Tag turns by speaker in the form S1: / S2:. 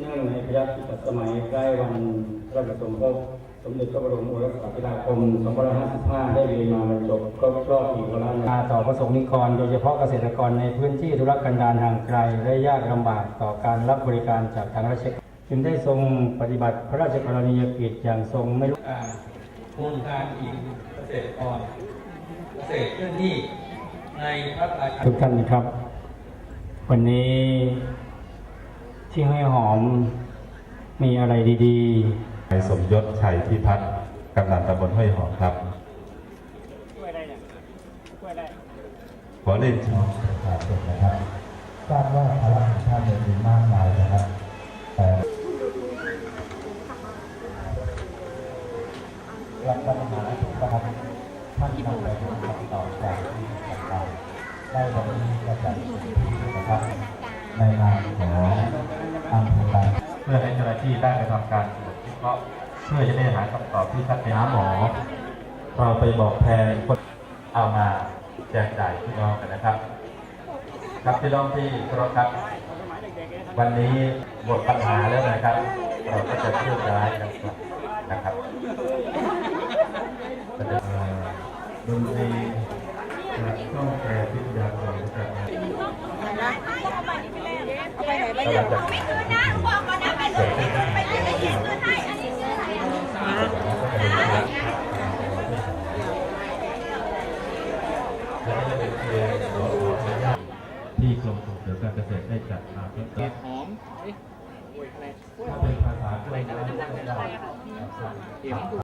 S1: เนื่องในพระราชสมัยใกล้วันพระราชสมภพสมเด็จพระบรมโอรสาธิราชคม2555 ได้เรียนมาบรรจบครบรอบปีวาระนาต่อประสงค์นิกร โดยเฉพาะเกษตรกรในพื้นที่ธุรกันดารห่างไกล และยากลำบากต่อการรับบริการจากทางราชการจึงได้ทรงปฏิบัติพระราชกรณียกิจอย่างทรงไม่รู้โครงการอีกเกษตรกรเกษตรเคลื่อนที่ในพระราชทุกท่านนะครับ วันนี้ ที่ให้หอมมีอะไรดี
S2: นายสมยศชัยพิพัฒน์กำนันตำบลห้วยหอมครับขอเล่นชมประชาชนนะครับทราบว่าพลังชาติมีมากมายนะครับแต่รับปัญหาทุกประการท่านนำไปเป็นคำตอบจากที่ต่างๆได้วันนี้ก็จะนะครับในนามของ ที่ได้ไปทำการตรวจวิเคราะห์เพื่อจะได้หาคำตอบที่ชัดเจนหาหมอ เราไปบอกแทนคนเอามาแจกจ่ายพี่น้องกันนะครับ ครับพี่น้องที่เคารพครับ วันนี้หมดปัญหาแล้วนะครับ เราก็จะเชื่อมร้ายกันนะครับดนตรีจากช่องแอร์พิทยากรนะครับ
S3: เอาไปไหนไป
S4: ไม่คืนนะบอกก่อนนะไม่คืนไม่คืนไปเลยไม่คืนให้อันนี้คืออะไร
S2: ที่กรมส่งเสริมการเกษตรได้จัดมาเพื่อการหอมถ้าเป็นภาษาอะไรนะ